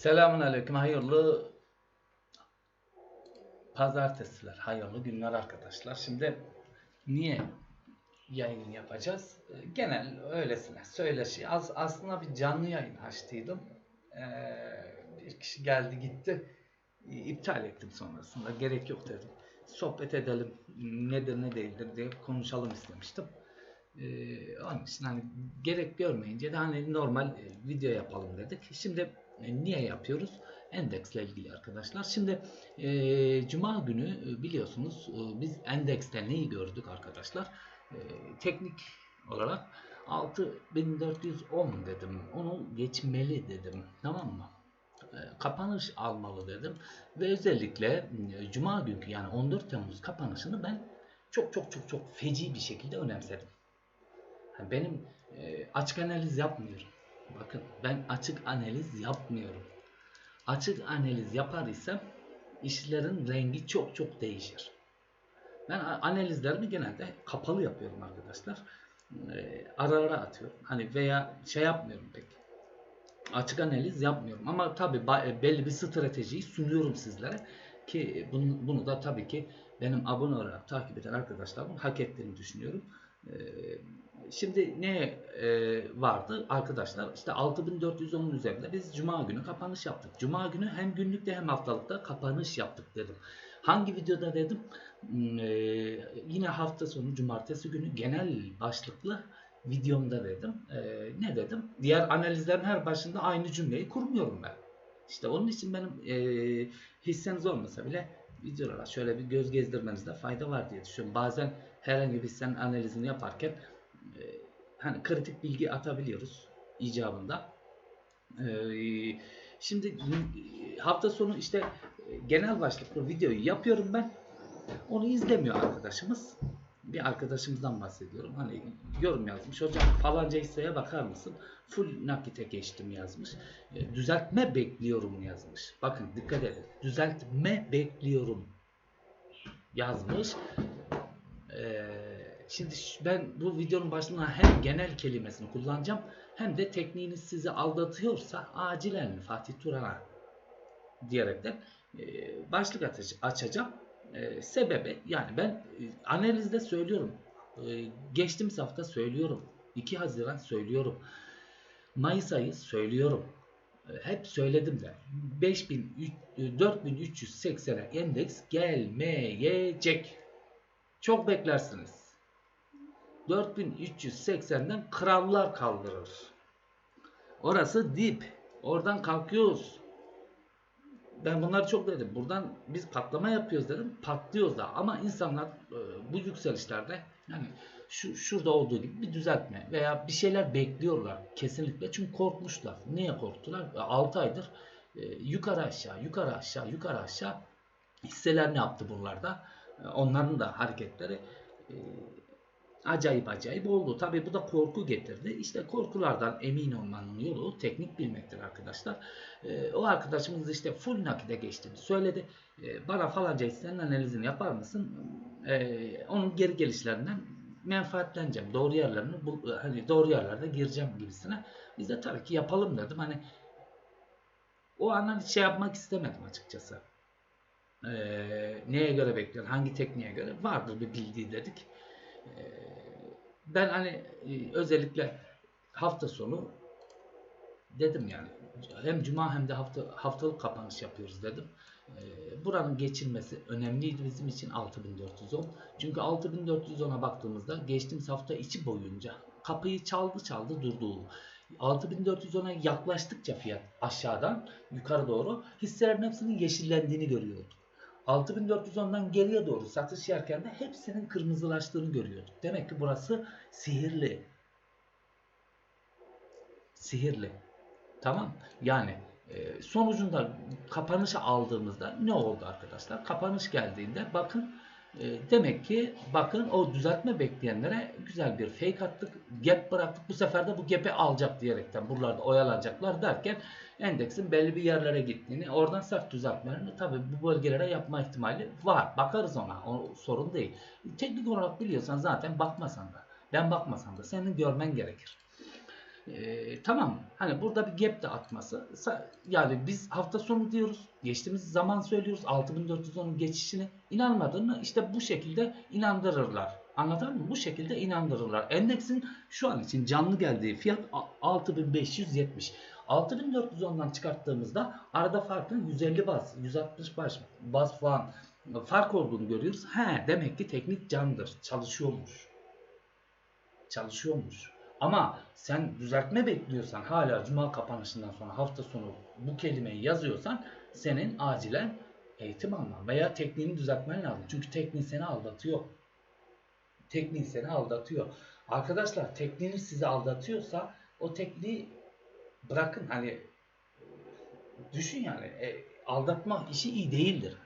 Selamun Aleyküm, hayırlı pazartesiler, hayırlı günler arkadaşlar. Şimdi niye yayın yapacağız? Ee, Genel öylesine söyleşi. Az, aslında bir canlı yayın açtıydım. Ee, bir kişi geldi gitti. İptal ettim sonrasında. Gerek yok dedim. Sohbet edelim. Nedir ne değildir diye konuşalım istemiştim. Ee, onun için hani gerek görmeyince de hani normal e, video yapalım dedik. Şimdi niye yapıyoruz? Endeksle ilgili arkadaşlar. Şimdi e, Cuma günü e, biliyorsunuz e, biz endekste neyi gördük arkadaşlar? E, teknik olarak 6410 dedim. Onu geçmeli dedim. Tamam mı? E, kapanış almalı dedim. Ve özellikle e, Cuma günkü yani 14 Temmuz kapanışını ben çok çok çok çok feci bir şekilde önemsedim. Ha, Benim e, açık analiz yapmıyorum. Bakın ben açık analiz yapmıyorum. Açık analiz yapar isem işlerin rengi çok çok değişir. Ben analizlerimi genelde kapalı yapıyorum arkadaşlar. E, ara atıyorum. Hani veya şey yapmıyorum pek. Açık analiz yapmıyorum. Ama tabi belli bir stratejiyi sunuyorum sizlere. Ki bunu, bunu da tabii ki benim abone olarak takip eden arkadaşlarımın hak ettiğini düşünüyorum. Ee, Şimdi ne e, vardı arkadaşlar? İşte 6410'un üzerinde biz Cuma günü kapanış yaptık. Cuma günü hem günlükte hem haftalıkta kapanış yaptık dedim. Hangi videoda dedim? Hmm, e, yine hafta sonu cumartesi günü genel başlıklı videomda dedim. E, ne dedim? Diğer analizlerin her başında aynı cümleyi kurmuyorum ben. İşte onun için benim e, hisseniz olmasa bile videolara şöyle bir göz gezdirmenizde fayda var diye düşünüyorum. Bazen herhangi bir hissenin analizini yaparken e, hani kritik bilgi atabiliyoruz icabında. E, şimdi hafta sonu işte e, genel başlıklı videoyu yapıyorum ben. Onu izlemiyor arkadaşımız. Bir arkadaşımızdan bahsediyorum. Hani yorum yazmış. Hocam falanca hisseye bakar mısın? Full nakite geçtim yazmış. E, düzeltme bekliyorum yazmış. Bakın dikkat edin. Düzeltme bekliyorum yazmış. Ee, şimdi ben bu videonun başlığına hem genel kelimesini kullanacağım hem de tekniğiniz sizi aldatıyorsa acilen Fatih Turan'a diyerekten e, başlık açacağım. E, sebebi yani ben e, analizde söylüyorum. Geçtiğimiz hafta söylüyorum. 2 Haziran söylüyorum. Mayıs ayı söylüyorum. Hep söyledim de 5000 e, 4380'e endeks gelmeyecek. Çok beklersiniz. 4380'den krallar kaldırır. Orası dip. Oradan kalkıyoruz. Ben bunları çok dedim. Buradan biz patlama yapıyoruz dedim. Patlıyoruz da. Ama insanlar e, bu yükselişlerde yani şu şurada olduğu gibi bir düzeltme veya bir şeyler bekliyorlar kesinlikle. Çünkü korkmuşlar. Niye korktular? 6 aydır e, yukarı aşağı, yukarı aşağı, yukarı aşağı hisseler ne yaptı buralarda? E, Onların da hareketleri e, acayip acayip oldu. Tabi bu da korku getirdi. İşte korkulardan emin olmanın yolu teknik bilmektir arkadaşlar. E, o arkadaşımız işte full nakide geçtiğini söyledi. E, bana falanca hissenin analizini yapar mısın? E, onun geri gelişlerinden menfaatleneceğim. Doğru yerlerini bul, hani doğru yerlerde gireceğim gibisine. Biz de tabii ki yapalım dedim. Hani o analiz şey yapmak istemedim açıkçası. E, neye göre bekliyor? Hangi tekniğe göre? Vardır bir bildiği dedik. E, ben hani e, özellikle hafta sonu dedim yani hem cuma hem de hafta haftalık kapanış yapıyoruz dedim. Ee, buranın geçilmesi önemliydi bizim için 6410. Çünkü 6410'a baktığımızda geçtiğimiz hafta içi boyunca kapıyı çaldı çaldı durdu. 6410'a yaklaştıkça fiyat aşağıdan yukarı doğru hisselerin hepsinin yeşillendiğini görüyorduk. 6410'dan geriye doğru satış yerken de hepsinin kırmızılaştığını görüyorduk. Demek ki burası sihirli. Sihirli. Tamam. Yani e, sonucunda kapanışa aldığımızda ne oldu arkadaşlar? Kapanış geldiğinde bakın demek ki bakın o düzeltme bekleyenlere güzel bir fake attık. Gap bıraktık. Bu sefer de bu gap'i alacak diyerekten buralarda oyalanacaklar derken endeksin belli bir yerlere gittiğini oradan sert düzeltmelerini tabi bu bölgelere yapma ihtimali var. Bakarız ona. O sorun değil. Teknik olarak biliyorsan zaten bakmasan da ben bakmasam da senin görmen gerekir. Tamam. Hani burada bir gap de atması. Yani biz hafta sonu diyoruz geçtiğimiz zaman söylüyoruz 6410'un geçişini. İnanmadığını işte bu şekilde inandırırlar. Anladın mı? Bu şekilde inandırırlar. Endeksin şu an için canlı geldiği fiyat a- 6570 6410'dan çıkarttığımızda arada farkın 150 baz 160 baz, baz falan fark olduğunu görüyoruz. He demek ki teknik candır. Çalışıyormuş. Çalışıyormuş. Ama sen düzeltme bekliyorsan hala cuma kapanışından sonra hafta sonu bu kelimeyi yazıyorsan senin acilen eğitim alman veya tekniğini düzeltmen lazım. Çünkü tekniğin seni aldatıyor. Tekniğin seni aldatıyor. Arkadaşlar tekniğiniz sizi aldatıyorsa o tekniği bırakın hani düşün yani e, aldatma işi iyi değildir.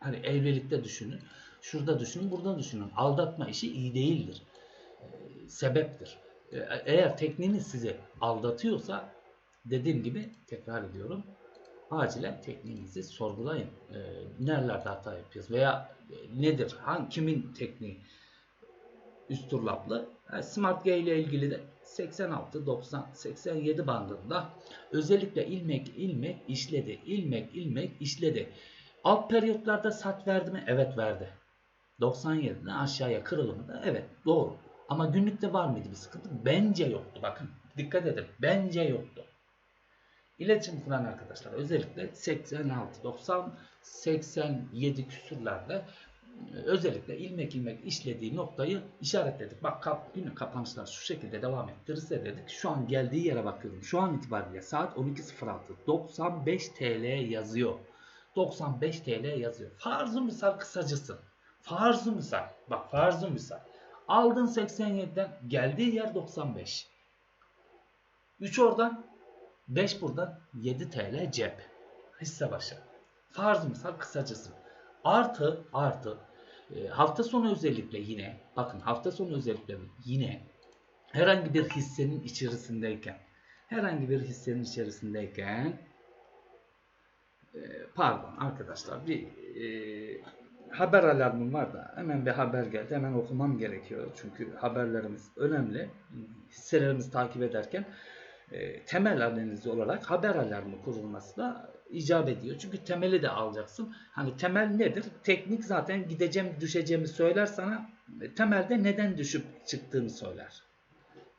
Hani evlilikte düşünün. Şurada düşünün, burada düşünün. Aldatma işi iyi değildir sebeptir. E, Eğer tekniğiniz sizi aldatıyorsa dediğim gibi tekrar ediyorum acilen tekniğinizi sorgulayın. E, nerelerde hata yapıyoruz veya e, nedir? Hangi kimin tekniği üst turlaplı? Yani Smart G ile ilgili de 86, 90, 87 bandında özellikle ilmek ilmek işledi. ilmek ilmek işledi. Alt periyotlarda sat verdi mi? Evet verdi. 97'den aşağıya kırılımında evet doğru. Ama günlükte var mıydı bir sıkıntı? Bence yoktu. Bakın dikkat edin. Bence yoktu. İletişim kuran arkadaşlar özellikle 86, 90, 87 küsürlerde e, özellikle ilmek ilmek işlediği noktayı işaretledik. Bak kap, günlük kapanışlar şu şekilde devam ettirirse dedik. Şu an geldiği yere bakıyorum. Şu an itibariyle saat 12.06 95 TL yazıyor. 95 TL yazıyor. Farzı misal kısacısı. Farzı misal. Bak farzı misal. Aldın 87'den geldiği yer 95. 3 oradan 5 buradan 7 TL cep. Hisse başı. Farz misal kısacası. Artı artı e, hafta sonu özellikle yine bakın hafta sonu özellikle yine herhangi bir hissenin içerisindeyken herhangi bir hissenin içerisindeyken e, pardon arkadaşlar bir e, haber alarmım var da hemen bir haber geldi. Hemen okumam gerekiyor. Çünkü haberlerimiz önemli. Hisselerimizi takip ederken e, temel analizi olarak haber alarmı kurulması da icap ediyor. Çünkü temeli de alacaksın. Hani temel nedir? Teknik zaten gideceğim düşeceğimi söyler sana. E, temelde neden düşüp çıktığını söyler.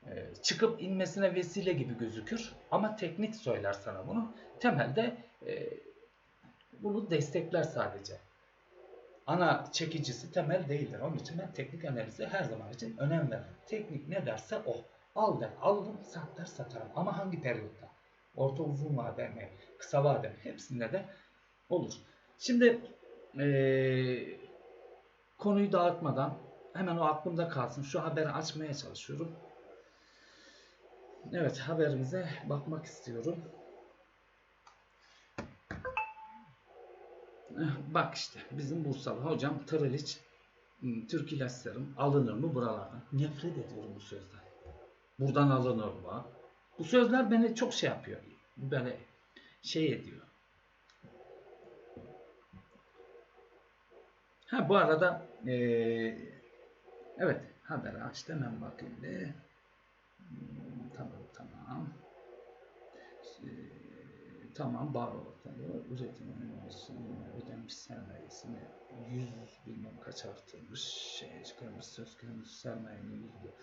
E, çıkıp inmesine vesile gibi gözükür. Ama teknik söyler sana bunu. Temelde e, bunu destekler sadece ana çekicisi temel değildir. Onun için ben teknik analize her zaman için önem veririm. Teknik ne derse o. Al der alırım, sat der satarım. Ama hangi periyotta? Orta uzun vade mi? Kısa vade mi? Hepsinde de olur. Şimdi ee, konuyu dağıtmadan hemen o aklımda kalsın. Şu haberi açmaya çalışıyorum. Evet haberimize bakmak istiyorum. Bak işte bizim Bursalı hocam Tıriliç hmm, Türk İlaç alınır mı buralardan? Nefret ediyorum bu sözden. Buradan alınır mı? Bu sözler beni çok şey yapıyor. Böyle şey ediyor. Ha bu arada eee, evet haberi açtım hemen bakayım bir. Hmm, Tamam tamam. Tamam bağ ortalığı üretim önemlisi ödenmiş sermayesini 100 bilmem kaç artırmış şeye çıkarmış söz konusu sermayenin yüzde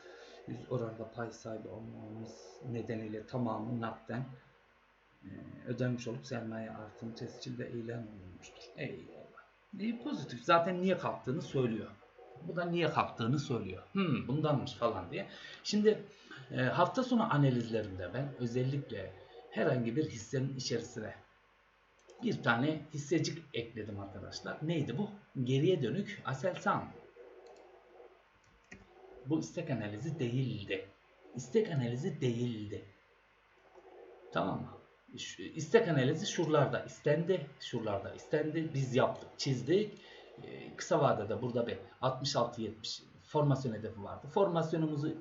yüz oranda pay sahibi olmamız nedeniyle tamamı nakden e, ödenmiş olup sermaye artım tescilde ilan olunmuştur. Eyvallah. İyi pozitif. Zaten niye kalktığını söylüyor. Bu da niye kalktığını söylüyor. Hmm, bundanmış falan diye. Şimdi e, hafta sonu analizlerinde ben özellikle herhangi bir hissenin içerisine bir tane hissecik ekledim arkadaşlar. Neydi bu? Geriye dönük Aselsan. Bu istek analizi değildi. İstek analizi değildi. Tamam mı? İstek analizi şuralarda istendi, şuralarda istendi. Biz yaptık, çizdik. Ee, kısa vadede burada bir 66-70 formasyon hedefi vardı. Formasyonumuzu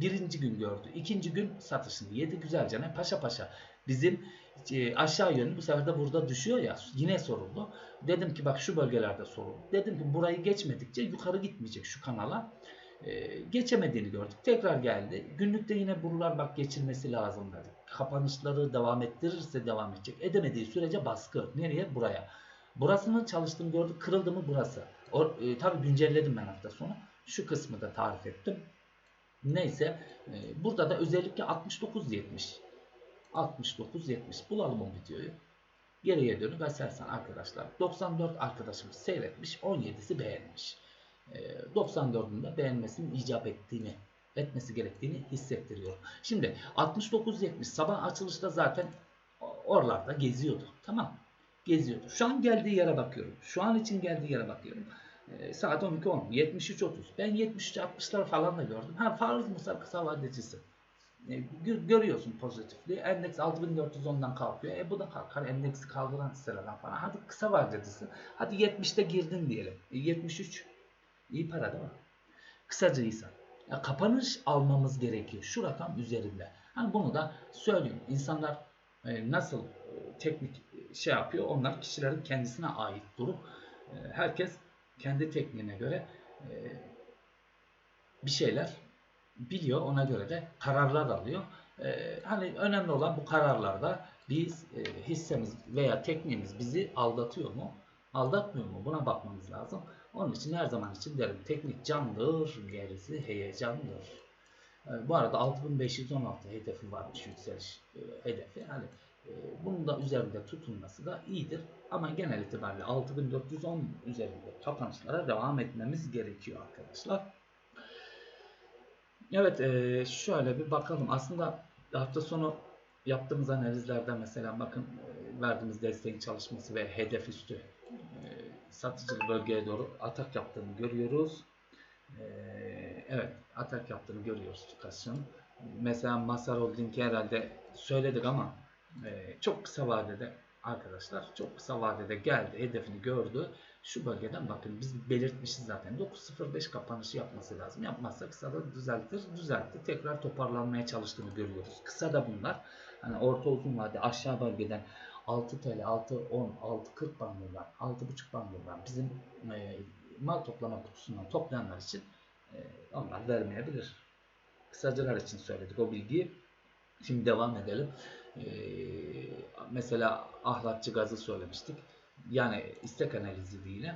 birinci gün gördü. ikinci gün satışını yedi güzelce. ne Paşa paşa bizim e, aşağı yönlü bu sefer de burada düşüyor ya yine soruldu. Dedim ki bak şu bölgelerde soruldu. Dedim ki burayı geçmedikçe yukarı gitmeyecek şu kanala. Ee, geçemediğini gördük. Tekrar geldi. Günlükte yine buralar bak geçilmesi lazım dedik. Kapanışları devam ettirirse devam edecek. Edemediği sürece baskı. Nereye? Buraya. Burasının çalıştığını gördük. Kırıldı mı burası. O, e, tabii güncelledim ben hafta sonu. Şu kısmı da tarif ettim. Neyse. e, burada da özellikle 69-70. 69-70. Bulalım o videoyu. Geriye dönüp Aselsan arkadaşlar. 94 arkadaşımız seyretmiş. 17'si beğenmiş. E, 94'ün de beğenmesinin icap ettiğini etmesi gerektiğini hissettiriyor. Şimdi 69-70 sabah açılışta zaten oralarda geziyordu. Tamam. Geziyordu. Şu an geldiği yere bakıyorum. Şu an için geldiği yere bakıyorum. E, saat 12.10. 73.30. Ben 73-60'lar falan da gördüm. Ha farz mısal kısa vadecisi. E, gö- görüyorsun pozitifliği. Endeks 6410'dan kalkıyor. E bu da kalkar. Endeksi kaldıran hisselerden falan. Hadi kısa vadecisi. Hadi 70'te girdin diyelim. E, 73 iyi para değil mi? Kısacaysa. Ya kapanış almamız gerekiyor. Şu rakam üzerinde. Hani bunu da söyleyeyim. İnsanlar e, nasıl e, teknik e, şey yapıyor? Onlar kişilerin kendisine ait durup e, herkes kendi tekniğine göre e, bir şeyler biliyor. Ona göre de kararlar alıyor. E, hani önemli olan bu kararlarda biz e, hissemiz veya tekniğimiz bizi aldatıyor mu? Aldatmıyor mu? Buna bakmamız lazım. Onun için her zaman için derim teknik candır, gerisi heyecandır. E, bu arada 6516 hedefi varmış yükseliş e, hedefi. Yani e, bunun da üzerinde tutulması da iyidir. Ama genel itibariyle 6410 üzerinde kapanışlara devam etmemiz gerekiyor arkadaşlar. Evet e, şöyle bir bakalım. Aslında hafta sonu yaptığımız analizlerde mesela bakın e, verdiğimiz desteğin çalışması ve hedef üstü e, satıcılı bölgeye doğru atak yaptığını görüyoruz. E, evet atak yaptığını görüyoruz Tukas'ın. Mesela Masar Holding'i herhalde söyledik ama çok kısa vadede arkadaşlar çok kısa vadede geldi hedefini gördü. Şu bölgeden bakın biz belirtmişiz zaten 9.05 kapanışı yapması lazım. Yapmazsa kısa da düzeltir. Düzeltti. Tekrar toparlanmaya çalıştığını görüyoruz. Kısa da bunlar. Hani orta uzun vade aşağı bölgeden 6 TL, 6, 10, 6, 40 bandından, 6,5 bandından bizim e, mal toplama kutusundan toplayanlar için e, onlar vermeyebilir. Kısacılar için söyledik o bilgiyi. Şimdi devam edelim. E, mesela ahlatçı gazı söylemiştik. Yani istek analizi değil. E,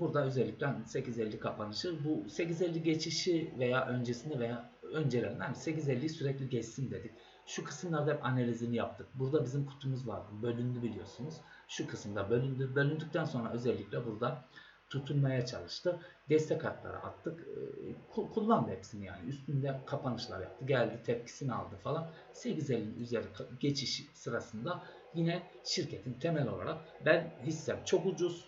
burada özellikle 8.50 kapanışı bu 8.50 geçişi veya öncesinde veya öncelerinde hani 8.50'yi sürekli geçsin dedik. Şu kısımlarda hep analizini yaptık. Burada bizim kutumuz vardı. Bölündü biliyorsunuz. Şu kısımda bölündü. Bölündükten sonra özellikle burada tutunmaya çalıştı. Destek hatları attık. Ee, kullandı hepsini yani. Üstünde kapanışlar yaptı. Geldi tepkisini aldı falan. 8.50'nin üzeri geçiş sırasında yine şirketin temel olarak ben hissem çok ucuz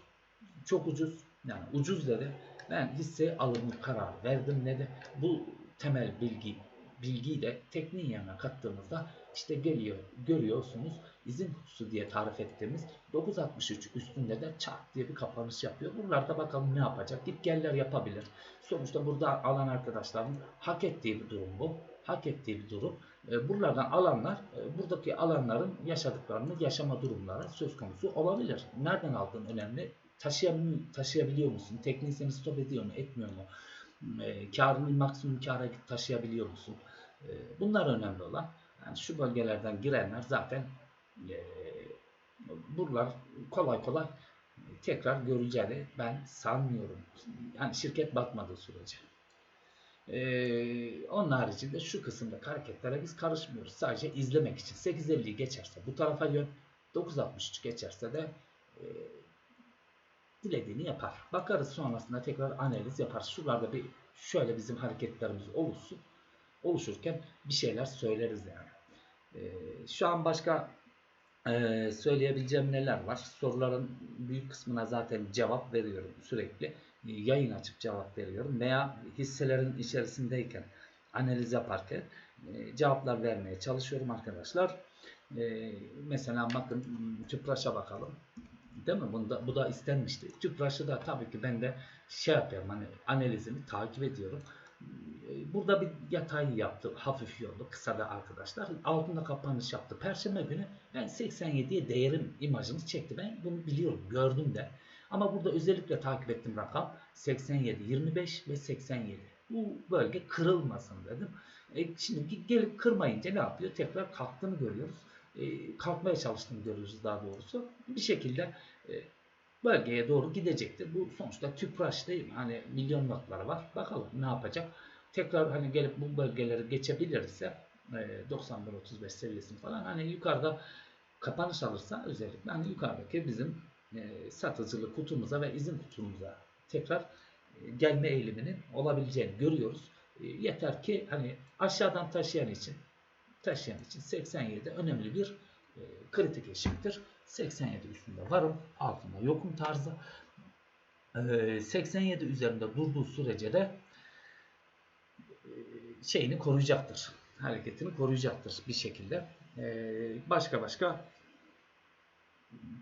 çok ucuz yani ucuz dedi. Ben hisse alımı kararı verdim dedi. Bu temel bilgi bilgiyi de tekniğin yanına kattığımızda işte geliyor görüyorsunuz izin kutusu diye tarif ettiğimiz 963 üstünde de çat diye bir kapanış yapıyor. Buralarda bakalım ne yapacak? Git geller yapabilir. Sonuçta burada alan arkadaşların hak ettiği bir durum bu. Hak ettiği bir durum. Buralardan alanlar buradaki alanların yaşadıklarını yaşama durumları söz konusu olabilir. Nereden aldığın önemli. Taşıyabiliyor musun? Tekniği seni stop ediyor mu? Etmiyor mu? E, karını maksimum kâra taşıyabiliyor musun? E, bunlar önemli olan. Yani şu bölgelerden girenler zaten e, buralar kolay kolay tekrar göreceğini ben sanmıyorum. Yani şirket batmadığı sürece. Ee, onun haricinde şu kısımda hareketlere biz karışmıyoruz. Sadece izlemek için. 8.50'yi geçerse bu tarafa yön. 9.63 geçerse de e, dilediğini yapar. Bakarız sonrasında tekrar analiz yaparız. Şuralarda bir şöyle bizim hareketlerimiz oluşsun. Oluşurken bir şeyler söyleriz yani. Ee, şu an başka e, söyleyebileceğim neler var? Soruların büyük kısmına zaten cevap veriyorum sürekli. Yayın açıp cevap veriyorum veya hisselerin içerisindeyken analiz yaparken e, cevaplar vermeye çalışıyorum arkadaşlar. E, mesela bakın Tüpraş'a bakalım. Değil mi? Bunda, bu da istenmişti. Tüpraş'ı da tabii ki ben de şey yapıyorum hani analizini takip ediyorum. Burada bir yatay yaptı. Hafif yoldu. Kısa da arkadaşlar. Altında kapanış yaptı. Perşembe günü ben 87'ye değerim imajını çekti. Ben bunu biliyorum. Gördüm de. Ama burada özellikle takip ettim rakam 87, 25 ve 87. Bu bölge kırılmasın dedim. E, şimdi ge- gelip kırmayınca ne yapıyor? Tekrar kalktığını görüyoruz. E, kalkmaya çalıştığını görüyoruz daha doğrusu. Bir şekilde e, bölgeye doğru gidecektir. Bu sonuçta tüpraş değil mi? Hani milyon wattları var. Bakalım ne yapacak. Tekrar hani gelip bu bölgeleri geçebilirse e, 91-35 seviyesini falan hani yukarıda kapanış alırsa özellikle hani yukarıdaki bizim e, satıcılık kutumuza ve izin kutumuza tekrar e, gelme eğiliminin olabileceğini görüyoruz. E, yeter ki hani aşağıdan taşıyan için taşıyan için 87 önemli bir e, kritik eşiktir. 87 üstünde varım, altında yokum tarzı. E, 87 üzerinde durduğu sürece de e, şeyini koruyacaktır. Hareketini koruyacaktır bir şekilde. E, başka başka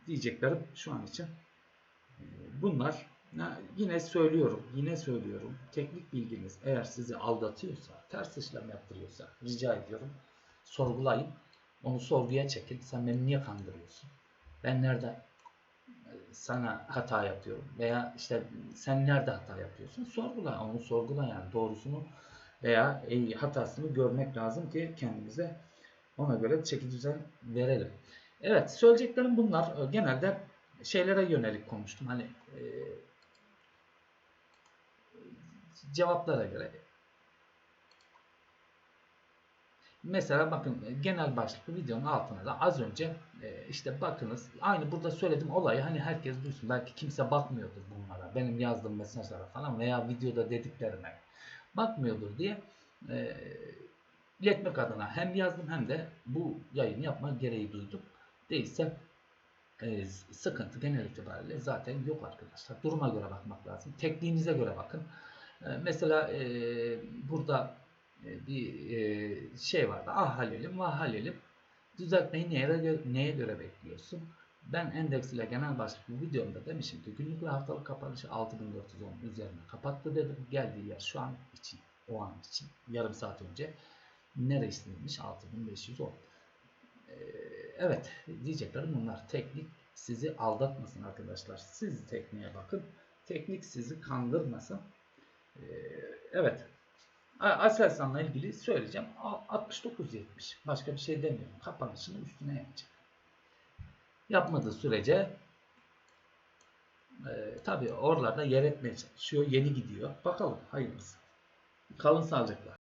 diyeceklerim şu an için e, bunlar. Yine söylüyorum, yine söylüyorum. Teknik bilginiz eğer sizi aldatıyorsa, ters işlem yaptırıyorsa rica ediyorum sorgulayın. Onu sorguya çekin. Sen beni niye kandırıyorsun? Ben nerede e, sana hata yapıyorum? Veya işte sen nerede hata yapıyorsun? Sorgula. Onu sorgula yani doğrusunu veya hatasını görmek lazım ki kendimize ona göre çeki düzen verelim. Evet söyleyeceklerim bunlar. E, Genelde şeylere yönelik konuştum. Hani e, cevaplara göre Mesela bakın genel başlıklı videonun altına da az önce e, işte bakınız aynı burada söyledim olayı hani herkes duysun. Belki kimse bakmıyordur bunlara. Benim yazdığım mesajlara falan veya videoda dediklerime bakmıyordur diye e, iletmek adına hem yazdım hem de bu yayını yapma gereği duydum. Değilse e, sıkıntı genel itibariyle zaten yok arkadaşlar. Duruma göre bakmak lazım. Tekniğinize göre bakın. E, mesela e, burada e, bir e, şey vardı. Ah Halil'im, vah Halil'im. Düzeltmeyi neye, neye göre bekliyorsun? Ben endeks ile genel başlıklı videomda demişim ki günlük ve haftalık kapanışı 6410 üzerine kapattı dedim. Geldiği yer şu an için, o an için yarım saat önce neresiymiş 6510. Ee, evet diyeceklerim bunlar. Teknik sizi aldatmasın arkadaşlar. Siz tekniğe bakın. Teknik sizi kandırmasın. Ee, evet. Aselsan'la ilgili söyleyeceğim. A- 69.70. Başka bir şey demiyorum. Kapanışını üstüne yapacak. Yapmadığı sürece e, tabii oralarda yer etmeye çalışıyor. Yeni gidiyor. Bakalım hayırlısı. Kalın sağlıcakla.